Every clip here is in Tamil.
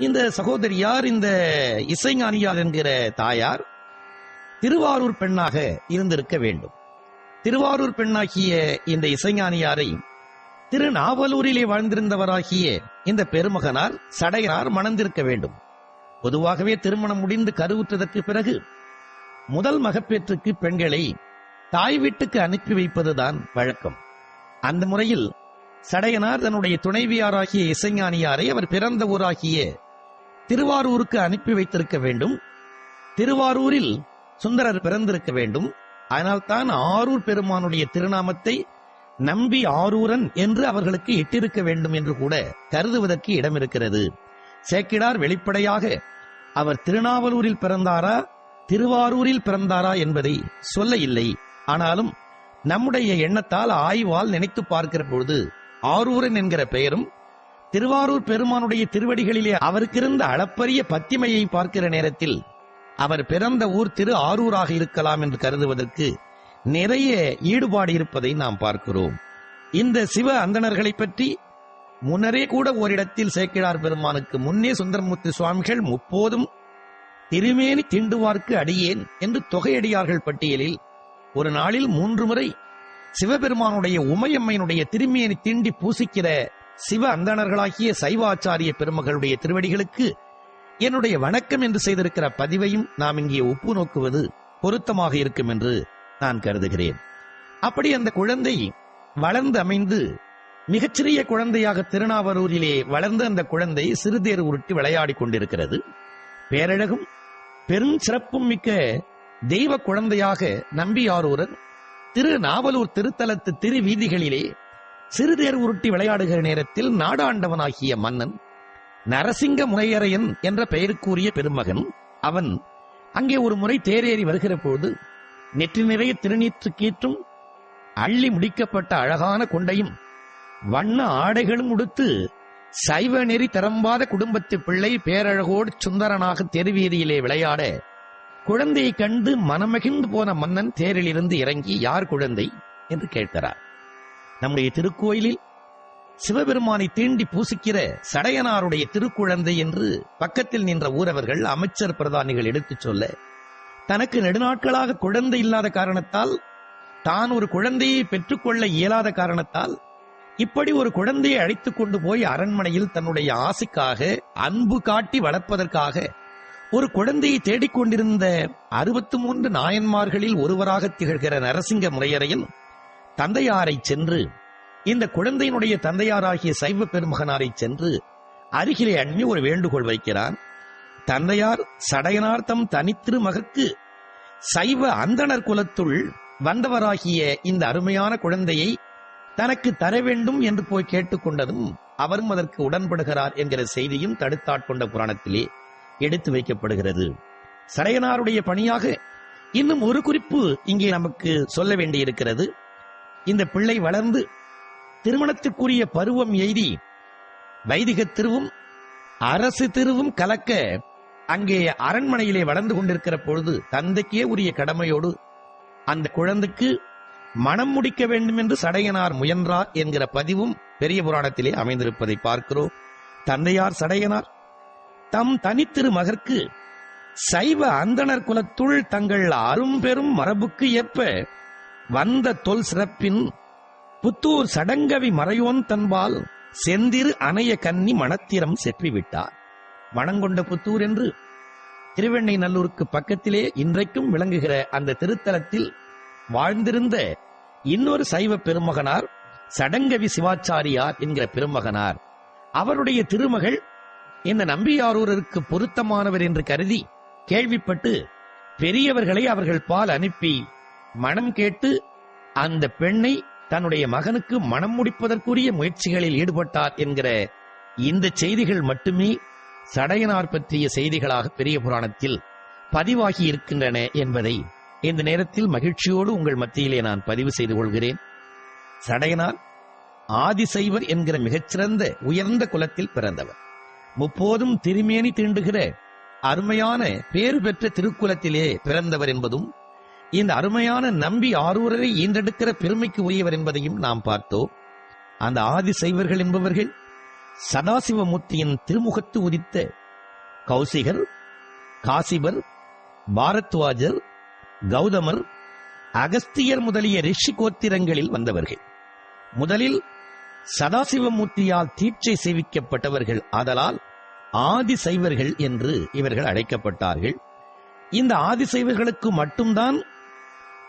இந்த சகோதரியார் இந்த இசைஞானியார் என்கிற தாயார் திருவாரூர் பெண்ணாக இருந்திருக்க வேண்டும். திருவாரூர் பெண்ணாகிய இந்த இசைஞானியாரை திருநாவலூரிலே வாழ்ந்திருந்தவராகிய இந்த பெருமகனார் சடையனார் மணந்திருக்க வேண்டும். பொதுவாகவே திருமணம் முடிந்து கருவுற்றதற்கு பிறகு முதல் மகப்பேற்றுக்கு பெண்களை தாய் வீட்டுக்கு அனுப்பி வைப்பதுதான் வழக்கம். அந்த முறையில் சடையனார் தன்னுடைய துணைவியாராகிய இசைஞானியாரை அவர் பிறந்த ஊராகிய திருவாரூருக்கு அனுப்பி வைத்திருக்க வேண்டும். திருவாரூரில் சுந்தரர் பிறந்திருக்க வேண்டும். அதனால்தான் ஆரூர் பெருமானுடைய திருநாமத்தை நம்பி ஆரூரன் என்று அவர்களுக்கு இட்டிருக்க வேண்டும் என்று கூட கருதுவதற்கு இடம் இருக்கிறது. சேக்கிடார் வெளிப்படையாக அவர் திருநாவலூரில் பிறந்தாரா திருவாரூரில் பிறந்தாரா என்பதை சொல்ல இல்லை ஆனாலும் நம்முடைய எண்ணத்தால் ஆய்வால் நினைத்து பார்க்கிற பொழுது ஆரூரன் என்கிற பெயரும் திருவாரூர் பெருமானுடைய திருவடிகளிலே அவருக்கிருந்த அளப்பரிய பத்திமையை பார்க்கிற நேரத்தில் அவர் பிறந்த ஊர் திரு ஆரூராக இருக்கலாம் என்று கருதுவதற்கு நிறைய ஈடுபாடு இருப்பதை நாம் பார்க்கிறோம். இந்த சிவ அந்தணர்களை பற்றி முன்னரே கூட ஓரிடத்தில் சேக்கிழார் பெருமானுக்கு முன்னே சுந்தரமூர்த்தி சுவாமிகள் முப்போதும் திருமேனி திண்டுவார்க்கு அடியேன் என்று தொகையடியார்கள் பட்டியலில் ஒரு நாளில் மூன்று முறை சிவபெருமானுடைய உமையம்மையினுடைய திருமேனி திண்டி பூசிக்கிற சிவ அந்தணர்களாகிய சைவாச்சாரிய பெருமகளுடைய திருவடிகளுக்கு என்னுடைய வணக்கம் என்று செய்திருக்கிற பதிவையும் நாம் இங்கே ஒப்பு நோக்குவது பொருத்தமாக இருக்கும் என்று நான் கருதுகிறேன். அப்படி அந்த குழந்தை வளர்ந்து அமைந்து மிகச்சிறிய குழந்தையாக திருநாவரூரிலே வளர்ந்த அந்த குழந்தை சிறுதேர் உருட்டி விளையாடி கொண்டிருக்கிறது. பேரழகும் பெரும் சிறப்பும் மிக்க தெய்வ குழந்தையாக நம்பியாரூரன் திரு நாவலூர் திருத்தலத்து திருவீதிகளிலே சிறுதேர் உருட்டி விளையாடுகிற நேரத்தில் நாடாண்டவனாகிய மன்னன் நரசிங்க முனையரையன் என்ற பெயருக்குரிய பெருமகன் அவன் அங்கே ஒரு முறை தேரேறி வருகிற போது நெற்றி நிறைய திருநீற்று கீற்றும் அள்ளி முடிக்கப்பட்ட அழகான கொண்டையும் வண்ண ஆடைகளும் உடுத்து சைவ நெறி தரம்பாத குடும்பத்து பிள்ளை பேரழகோடு சுந்தரனாக தெருவீதியிலே விளையாட குழந்தையை கண்டு மனமகிழ்ந்து போன மன்னன் தேரிலிருந்து இறங்கி யார் குழந்தை? என்று கேட்கிறார். நம்முடைய திருக்கோயிலில் சிவபெருமானை தீண்டி பூசிக்கிற சடையனாருடைய திருக்குழந்தை என்று பக்கத்தில் நின்ற ஊரவர்கள் அமைச்சர் பிரதானிகள் எடுத்துச் சொல்ல தனக்கு நெடுநாட்களாக குழந்தை இல்லாத காரணத்தால் தான் ஒரு குழந்தையை பெற்றுக்கொள்ள இயலாத காரணத்தால் இப்படி ஒரு குழந்தையை அழைத்துக் கொண்டு போய் அரண்மனையில் தன்னுடைய ஆசைக்காக அன்பு காட்டி வளர்ப்பதற்காக ஒரு குழந்தையை தேடிக்கொண்டிருந்த அறுபத்து மூன்று நாயன்மார்களில் ஒருவராக திகழ்கிற நரசிங்க முறையறையில் தந்தையாரை சென்று இந்த குழந்தையினுடைய தந்தையாராகிய சைவ பெருமகனாரை சென்று அருகிலே அண்ணி ஒரு வேண்டுகோள் வைக்கிறான். தந்தையார் சடையனார்த்தம் தனித்திரு மகக்கு சைவ அந்தணர் குலத்துள் வந்தவராகிய இந்த அருமையான குழந்தையை தனக்கு தர வேண்டும் என்று போய் கேட்டுக்கொண்டதும் அவரும் அதற்கு உடன்படுகிறார் என்கிற செய்தியும் தடுத்தாட்கொண்ட புராணத்திலே எடுத்து வைக்கப்படுகிறது. சடையனாருடைய பணியாக இன்னும் ஒரு குறிப்பு இங்கே நமக்கு சொல்ல வேண்டியிருக்கிறது. இந்த பிள்ளை வளர்ந்து திருமணத்துக்குரிய பருவம் எய்தி வைதிக திருவும் அரசு திருவும் கலக்க அங்கே அரண்மனையிலே வளர்ந்து கொண்டிருக்கிற பொழுது தந்தைக்கே உரிய கடமையோடு அந்த குழந்தைக்கு மனம் முடிக்க வேண்டும் என்று சடையனார் முயன்றார் என்கிற பதிவும் பெரிய புராணத்திலே அமைந்திருப்பதை பார்க்கிறோம். தந்தையார் சடையனார் தம் தனித்திரு மகற்கு சைவ அந்தணர் குலத்துள் தங்கள் அரும்பெரும் மரபுக்கு ஏற்ப வந்த தொல் சிறப்பின் புத்தூர் சடங்கவி மறையோன் தன்பால் செந்திரு அணைய கன்னி மணத்திரம் செற்றிவிட்டார். மணங்கொண்ட புத்தூர் என்று திருவெண்ணை நல்லூருக்கு பக்கத்திலே இன்றைக்கும் விளங்குகிற அந்த திருத்தலத்தில் வாழ்ந்திருந்த இன்னொரு சைவ பெருமகனார் சடங்கவி சிவாச்சாரியார் என்கிற பெருமகனார். அவருடைய திருமகள் இந்த நம்பியாரூரருக்கு பொருத்தமானவர் என்று கருதி கேள்விப்பட்டு பெரியவர்களை அவர்கள் பால் அனுப்பி மனம் கேட்டு அந்த பெண்ணை தன்னுடைய மகனுக்கு மனம் முடிப்பதற்குரிய முயற்சிகளில் ஈடுபட்டார் என்கிற இந்த செய்திகள் மட்டுமே சடையனார் பற்றிய செய்திகளாக பெரிய புராணத்தில் பதிவாகி இருக்கின்றன என்பதை இந்த நேரத்தில் மகிழ்ச்சியோடு உங்கள் மத்தியிலே நான் பதிவு செய்து கொள்கிறேன். சடையனார் ஆதிசைவர் என்கிற மிகச்சிறந்த உயர்ந்த குலத்தில் பிறந்தவர். முப்போதும் திருமேனி தீண்டுகிற அருமையான பேறு பெற்ற திருக்குலத்திலே பிறந்தவர் என்பதும் இந்த அருமையான நம்பி ஆரூரரை ஈன்றெடுக்கிற பெருமைக்கு உரியவர் என்பதையும் நாம் பார்த்தோம். அந்த ஆதி சைவர்கள் என்பவர்கள் சதாசிவமூர்த்தியின் திருமுகத்து உதித்த கௌசிகர் காசிபர் பாரத்வாஜர் கௌதமர் அகஸ்தியர் முதலிய ரிஷி கோத்திரங்களில் வந்தவர்கள். முதலில் சதாசிவமூர்த்தியால் தீட்சை சேவிக்கப்பட்டவர்கள். ஆதலால் ஆதி சைவர்கள் என்று இவர்கள் அழைக்கப்பட்டார்கள். இந்த ஆதி சைவர்களுக்கு மட்டும்தான்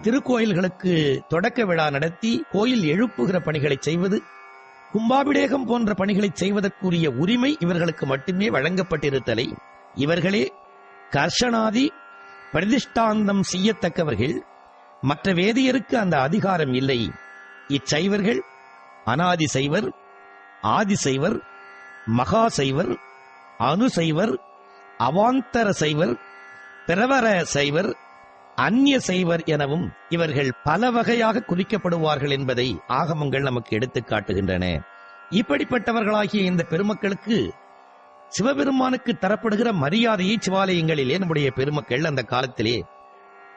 திருக்கோயில்களுக்கு தொடக்க விழா நடத்தி கோயில் எழுப்புகிற பணிகளை செய்வது கும்பாபிடேகம் போன்ற பணிகளை செய்வதற்குரிய உரிமை இவர்களுக்கு மட்டுமே வழங்கப்பட்டிருத்தலை இவர்களே கர்ஷனாதி பிரதிஷ்டாந்தம் செய்யத்தக்கவர்கள். மற்ற வேதியருக்கு அந்த அதிகாரம் இல்லை. இச்சைவர்கள் அனாதி சைவர் ஆதி சைவர் மகா சைவர் அணுசைவர் அவாந்தர சைவர் பிரவர சைவர் அந்நிய சைவர் எனவும் இவர்கள் பல வகையாக குறிக்கப்படுவார்கள் என்பதை ஆகமங்கள் நமக்கு எடுத்துக் காட்டுகின்றன. இப்படிப்பட்டவர்களாகிய இந்த பெருமக்களுக்கு சிவபெருமானுக்கு தரப்படுகிற மரியாதையை சிவாலயங்களிலே நம்முடைய பெருமக்கள் அந்த காலத்திலே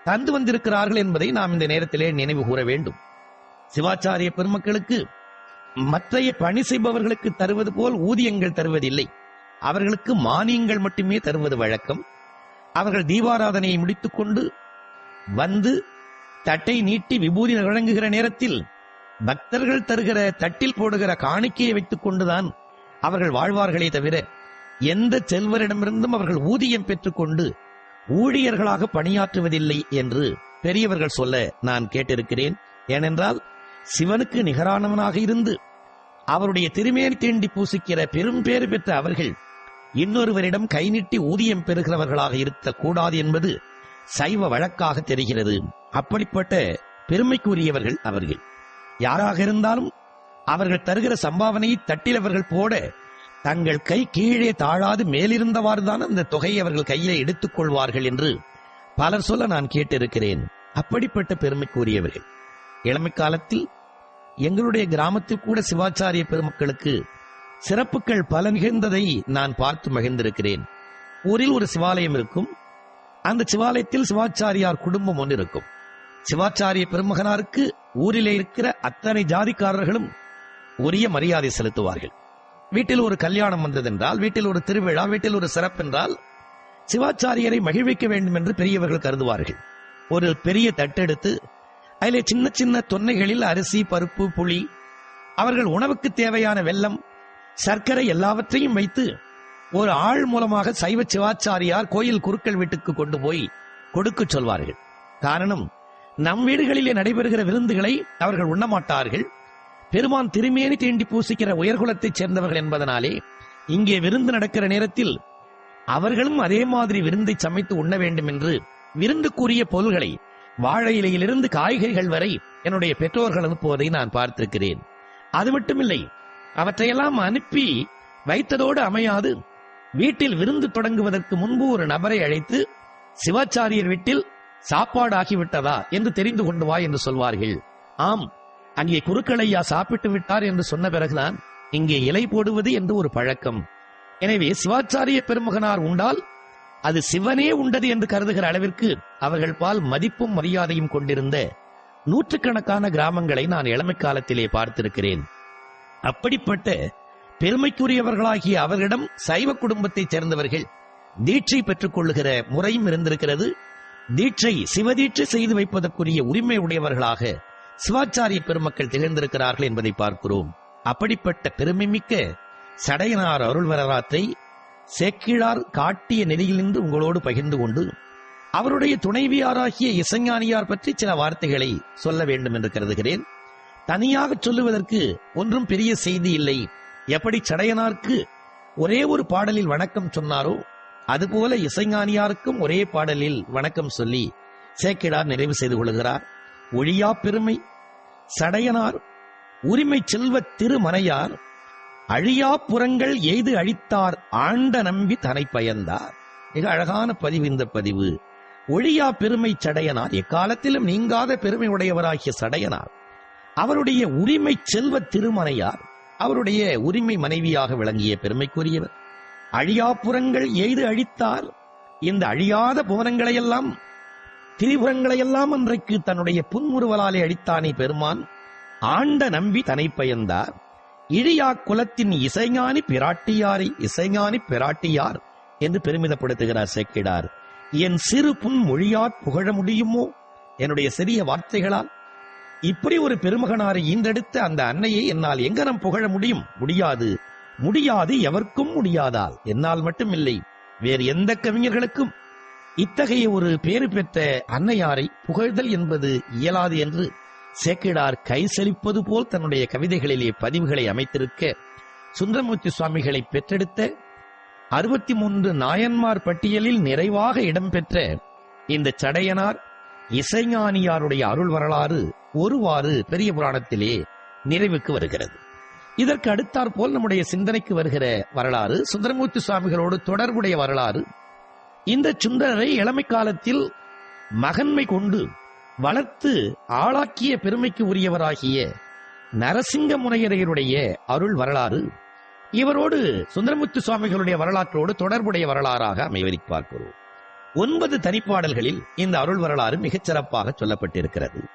தந்து வந்திருக்கிறார்கள் என்பதை நாம் இந்த நேரத்திலே நினைவு கூற வேண்டும். சிவாச்சாரிய பெருமக்களுக்கு மற்றைய பணி செய்பவர்களுக்கு தருவது போல் ஊதியங்கள் தருவதில்லை. அவர்களுக்கு மானியங்கள் மட்டுமே தருவது வழக்கம். அவர்கள் தீபாராதனையை முடித்துக் கொண்டு வந்து தட்டை நீட்டி விபூதி வழங்குகிற நேரத்தில் பக்தர்கள் தருகிற தட்டில் போடுகிற காணிக்கையை வைத்துக் கொண்டுதான் அவர்கள் வாழ்வார்களே தவிர எந்த செல்வரிடமிருந்தும் அவர்கள் ஊதியம் பெற்றுக்கொண்டு ஊழியர்களாக பணியாற்றுவதில்லை என்று பெரியவர்கள் சொல்ல நான் கேட்டிருக்கிறேன். ஏனென்றால் சிவனுக்கு நிகரானவனாக இருந்து அவருடைய திருமேனி தீண்டி பூசிக்கிற பெரும் பேறு பெற்ற அவர்கள் இன்னொருவரிடம் கை நீட்டி ஊதியம் பெறுகிறவர்களாக இருக்கக்கூடாது என்பது சைவ வழக்காக தெரிகிறது. அப்படிப்பட்ட பெருமைக்குரியவர்கள் அவர்கள். யாராக இருந்தாலும் அவர்கள் தருகிற சம்பாவனையை தட்டில் அவர்கள் போட தங்கள் கை கீழே தாழாது மேலிருந்தவாறுதான் அந்த தொகையை அவர்கள் கையிலே எடுத்துக் கொள்வார்கள் என்று பலர் சொல்ல நான் கேட்டிருக்கிறேன். அப்படிப்பட்ட பெருமைக்குரியவர்கள். இளமை காலத்தில் எங்களுடைய கிராமத்தில் கூட சிவாச்சாரிய பெருமக்களுக்கு சிறப்புகள் பல நிகழ்ந்ததை நான் பார்த்து மகிழ்ந்திருக்கிறேன். ஊரில் ஒரு சிவாலயம் இருக்கும். அந்த சிவாலயத்தில் சிவாச்சாரியார் குடும்பம் ஒன்று இருக்கும். சிவாச்சாரிய பெருமகனாருக்கு ஊரிலே இருக்கிற அத்தனை ஜாதிக்காரர்களும் உரிய மரியாதை செலுத்துவார்கள். வீட்டில் ஒரு கல்யாணம் வந்ததென்றால் வீட்டில் ஒரு திருவிழா வீட்டில் ஒரு சிறப்பென்றால் சிவாச்சாரியரை மகிழ்விக்க வேண்டும் என்று பெரியவர்கள் கருதுவார்கள். ஒரு பெரிய தட்டெடுத்து அதிலே சின்ன சின்ன தொன்னைகளில் அரிசி பருப்பு புளி அவர்கள் உணவுக்கு தேவையான வெல்லம் சர்க்கரை எல்லாவற்றையும் வைத்து ஒரு ஆள் மூலமாக சைவ சிவாச்சாரியார் கோயில் குருக்கள் வீட்டுக்கு கொண்டு போய் கொடுக்க சொல்வார்கள். காரணம் நம் வீடுகளிலே நடைபெறுகிற விருந்துகளை அவர்கள் உண்ணமாட்டார்கள். பெருமான் திருமேனி தீண்டி பூசிக்கிற உயர்குலத்தைச் சேர்ந்தவர்கள் என்பதனாலே இங்கே விருந்து நடக்கிற நேரத்தில் அவர்களும் அதே மாதிரி விருந்தை சமைத்து உண்ண வேண்டும் என்று விருந்துக்குரிய பொருள்களை வாழை இலையிலிருந்து காய்கறிகள் வரை என்னுடைய பெற்றோர்கள் அனுப்புவதை நான் பார்த்திருக்கிறேன். அது மட்டுமில்லை அவற்றையெல்லாம் அனுப்பி வைத்ததோடு அமையாது. வீட்டில் விருந்து தொடங்குவதற்கு முன்பு ஒரு நபரை அழைத்து சிவாச்சாரியர் வீட்டில் சாப்பாடு ஆகிவிட்டதா என்று தெரிந்து கொண்டு வா என்று சொல்வார்கள். ஆம் அங்கே குருக்களையா சாப்பிட்டு விட்டார் என்று சொன்ன பிறகுதான் இங்கே இலை போடுவது என்று ஒரு பழக்கம். எனவே சிவாச்சாரிய பெருமகனார் உண்டால் அது சிவனே உண்டது என்று கருதுகிற அளவிற்கு அவர்கள் பால் மதிப்பும் மரியாதையும் கொண்டிருந்த நூற்றுக்கணக்கான கிராமங்களை நான் இளமை காலத்திலே பார்த்திருக்கிறேன். அப்படிப்பட்ட பெருமைக்குரியவர்களாகிய அவர்களிடம் சைவ குடும்பத்தைச் சேர்ந்தவர்கள் தீட்சை பெற்றுக் கொள்ளுகிற முறையும் இருந்திருக்கிறது. தீட்சை சிவதீட்சை செய்து வைப்பதற்குரிய உரிமை உடையவர்களாக சிவாச்சாரிய பெருமக்கள் திகழ்ந்திருக்கிறார்கள் என்பதை பார்க்கிறோம். அப்படிப்பட்ட பெருமைமிக்க சடையனார் அருள்வரராத்தை சேக்கிழார் காட்டிய நிலையிலிருந்து உங்களோடு பகிர்ந்து கொண்டு அவருடைய துணைவியாராகிய இசைஞானியார் பற்றி சில வார்த்தைகளை சொல்ல வேண்டும் என்று கருதுகிறேன். தனியாக சொல்லுவதற்கு ஒன்றும் பெரிய செய்தி இல்லை. எப்படி சடையனாருக்கு ஒரே ஒரு பாடலில் வணக்கம் சொன்னாரோ அதுபோல இசைஞானியாருக்கும் ஒரே பாடலில் வணக்கம் சொல்லி சேக்கிடார் நிறைவு செய்து கொள்கிறார். ஒழியா பெருமை சடையனார் உரிமை செல்வ திருமனையார் அழியா புறங்கள் எய்து அழித்தார் ஆண்ட நம்பி தனை பயந்தார். மிக அழகான பதிவு இந்த பதிவு. ஒழியா பெருமை சடையனார் எக்காலத்திலும் நீங்காத பெருமை உடையவராகிய சடையனார். அவருடைய உரிமை செல்வ திருமனையார் அவருடைய உரிமை மனைவியாக விளங்கிய பெருமைக்குரியவர். அழியா புறங்கள் எய்து அழித்தார் இந்த அழியாத புவனங்களையெல்லாம் திரிபுரங்களையெல்லாம் அன்றைக்கு தன்னுடைய புன்முறுவலாலே அழித்தானே பெருமான். ஆண்ட நம்பி தனை பயந்தார். இழியா குலத்தின் இசைஞானி பிராட்டியாரை இசைஞானி பிராட்டியார் என்று பெருமிதப்படுத்துகிறார் சேக்கிடார். என் சிறு புன் மொழியார் புகழ முடியுமோ? என்னுடைய சிறிய வார்த்தைகளால் இப்படி ஒரு பெருமகனாரை ஈந்தெடுத்த அந்த அன்னையை என்னால் எங்கனம் புகழ முடியும்? முடியாது. முடியாது எவர்க்கும் முடியாதால். என்னால் மட்டுமில்லை வேறு எந்த கவிஞர்களுக்கும். இத்தகைய ஒரு பேறு பெற்ற அன்னையாரை புகழ்தல் என்பது இயலாது என்று சேக்கிடார் கை செழிப்பது போல் தன்னுடைய கவிதைகளிலே பதிவுகளை அமைத்திருக்க சுந்தரமூர்த்தி சுவாமிகளை பெற்றெடுத்த அறுபத்தி மூன்று நாயன்மார் பட்டியலில் நிறைவாக இடம்பெற்ற இந்த சடையனார் இசைஞானியாருடைய அருள் வரலாறு ஒருவாறு பெரிய புராணத்திலே நிறைவுக்கு வருகிறது. இதற்கு அடுத்தாற்போல் நம்முடைய சிந்தனைக்கு வருகிற வரலாறு சுந்தரமூர்த்தி சுவாமிகளோடு தொடர்புடைய வரலாறு இந்த சுந்தரரை இளமை காலத்தில் மகன்மை கொண்டு வளர்த்து ஆளாக்கிய பெருமைக்கு உரியவராகிய நரசிங்க முனையரையருடைய அருள் வரலாறு இவரோடு சுந்தரமுத்து சுவாமிகளுடைய வரலாற்றோடு தொடர்புடைய வரலாறாக அமைவரிக் பார்க்கிறோம். ஒன்பது தனிப்பாடல்களில் இந்த அருள் வரலாறு மிகச் சிறப்பாக சொல்லப்பட்டிருக்கிறது.